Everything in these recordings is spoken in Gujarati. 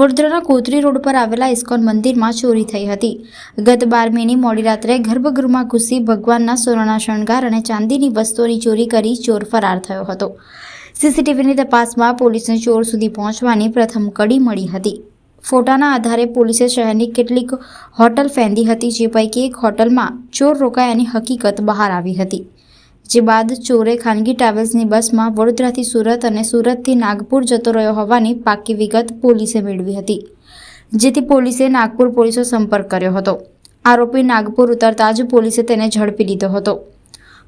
વડોદરાના કોતરી રોડ પર આવેલા ઇસ્કોન મંદિરમાં ચોરી થઈ હતી. ગત બાર મેની મોડી રાત્રે ગર્ભગૃહમાં ઘૂસી ભગવાનના સોનાના શણગાર અને ચાંદીની વસ્તુઓની ચોરી કરી ચોર ફરાર થયો હતો. સીસીટીવીની તપાસમાં પોલીસને ચોર સુધી પહોંચવાની પ્રથમ કડી મળી હતી. ફોટાના આધારે પોલીસે શહેરની કેટલીક હોટલ ફેંદી હતી, જે પૈકી એક હોટલમાં ચોર રોકાયાની હકીકત બહાર આવી હતી. જે બાદ ચોરે ખાનગી ટ્રાવેલ્સની બસમાં વડોદરાથી સુરત અને સુરતથી નાગપુર જતો રહ્યો હોવાની પાકી વિગત પોલીસે મેળવી હતી, જેથી પોલીસે નાગપુર પોલીસો સંપર્ક કર્યો હતો. આરોપી નાગપુર ઉતરતા જ પોલીસે તેને ઝડપી લીધો હતો.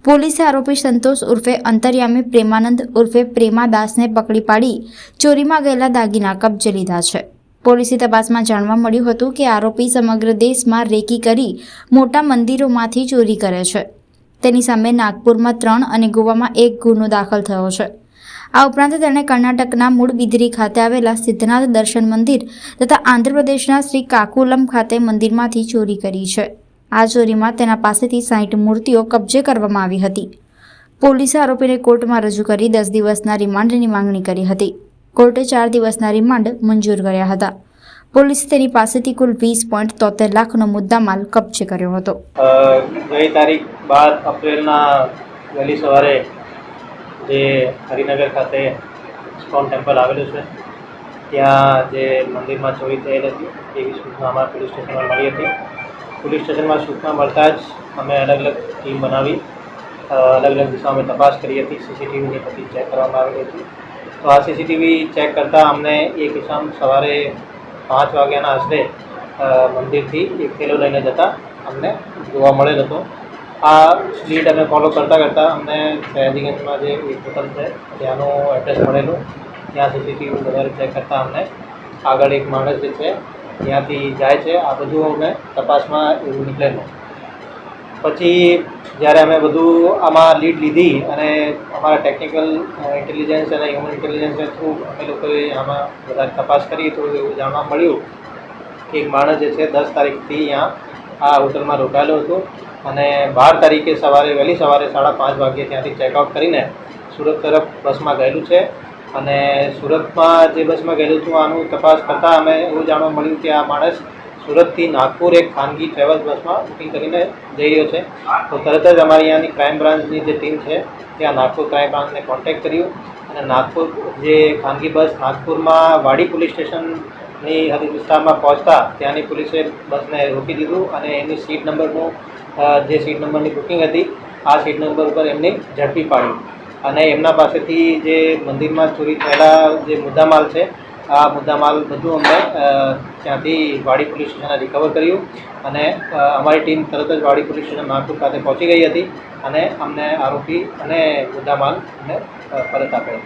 પોલીસે આરોપી સંતોષ ઉર્ફે અંતર્યામી પ્રેમાનંદ ઉર્ફે પ્રેમાદાસને પકડી પાડી ચોરીમાં ગયેલા દાગીના કબજે લીધા છે. પોલીસી તપાસમાં જાણવા મળ્યું હતું કે આરોપી સમગ્ર દેશમાં રેકી કરી મોટા મંદિરોમાંથી ચોરી કરે છે. તેની સામે નાગપુરમાં ત્રણ અને ગોવામાં એક ગુનો દાખલ થયો છે. આ ઉપરાંત તેણે કર્ણાટકના મૂળ બિદરી ખાતે આવેલા સિદ્ધનાથ દર્શન મંદિર તથા આંધ્રપ્રદેશના શ્રી કાકુલમ ખાતે મંદિરમાંથી ચોરી કરી છે. આ ચોરીમાં તેના પાસેથી સાઠ મૂર્તિઓ કબજે કરવામાં આવી હતી. પોલીસે આરોપીને કોર્ટમાં રજૂ કરી દસ દિવસના રિમાન્ડની માંગણી કરી હતી. કોર્ટે ચાર દિવસના રિમાન્ડ મંજૂર કર્યા હતા. પોલીસે તેની પાસેથી કુલ વીસ પોઈન્ટ તોતેર લાખનો મુદ્દામાલ કબજે કર્યો હતો. ગઈ તારીખ બાર એપ્રિલના વહેલી સવારે જે હરિનગર ખાતે સ્કોન ટેમ્પલ આવેલું છે, ત્યાં જે મંદિરમાં ચોરી થયેલ હતી એવી સૂચના અમારા પોલીસ સ્ટેશનમાં મળી હતી. પોલીસ સ્ટેશનમાં સૂચના મળતા જ અમે અલગ અલગ ટીમ બનાવી અલગ અલગ દિશામાં તપાસ કરી હતી સીસીટીવીની બધી ચેક કરવામાં આવેલી હતી. તો આ સીસીટીવી ચેક કરતાં અમને એક ઇસામ સવારે પાંચ વાગ્યાના આશરે મંદિરથી એક થેલો લઈને જતા અમને જોવા મળેલ હતો. આ લીડ અમે ફોલો કરતાં કરતાં અમને સયાજીગંજમાં જે હોટલ છે, ત્યાંનું એડ્રેસ મળેલું. ત્યાં સીસીટીવી વધારે ચેક કરતાં અમને. આગળ એક માણસ જે છે, ત્યાંથી જાય છે. આ બધું અમે તપાસમાં એવું નીકળેલું. પછી જ્યારે અમે બધું આમાં લીડ લીધી અને અમારા ટેકનિકલ ઇન્ટેલિજન્સ અને હ્યુમન ઇન્ટેલિજન્સના થ્રુ અમે લોકોએ આમાં બધા તપાસ કરી તો એવું જાણવા મળ્યું. કે એક માણસ જે છે, દસ તારીખથી અહીંયા આ હોટલમાં રોકાયેલો હતો અને બાર તારીખે સવારે, વહેલી સવારે સાડા પાંચ વાગ્યે ત્યાંથી ચેકઆઉટ કરીને સુરત તરફ બસમાં ગયેલું છે. અને સુરતમાં જે બસમાં ગયેલું હતું, આનું તપાસ કરતાં અમે એવું જાણવા મળ્યું કે આ માણસ સુરતથી નાગપુર એક ખાનગી ટ્રાવેલ્સ બસમાં બુકિંગ કરીને જઈ રહ્યો છે. તો તરત જ અમારી અહીંયાની ક્રાઇમ બ્રાન્ચની જે ટીમ છે, ત્યાં નાગપુર ક્રાઇમ બ્રાન્ચને કોન્ટેક્ટ કર્યું. અને નાગપુર જે ખાનગી બસ નાગપુરમાં વાડી પોલીસ સ્ટેશનની હદ વિસ્તારમાં પહોંચતા ત્યાંની પોલીસે બસને રોકી દીધું અને એની સીટ નંબરનું જે સીટ નંબરની બુકિંગ હતી આ સીટ નંબર ઉપર એમને ઝડપી પાડ્યું. અને એમના પાસેથી જે મંદિરમાં ચોરી થયેલા જે મુદ્દામાલ છે આ મુદ્દામાલ બધું અમને ત્યાંથી વાડી પોલીસ સ્ટેશને રિકવર કર્યું અને અમારી ટીમ તરત જ વાડી પોલીસ સ્ટેશન નાગપુર ખાતે પહોંચી ગઈ હતી અને અમને આરોપી અને મુદ્દામાલ અમને અ, પરત આપ્યો.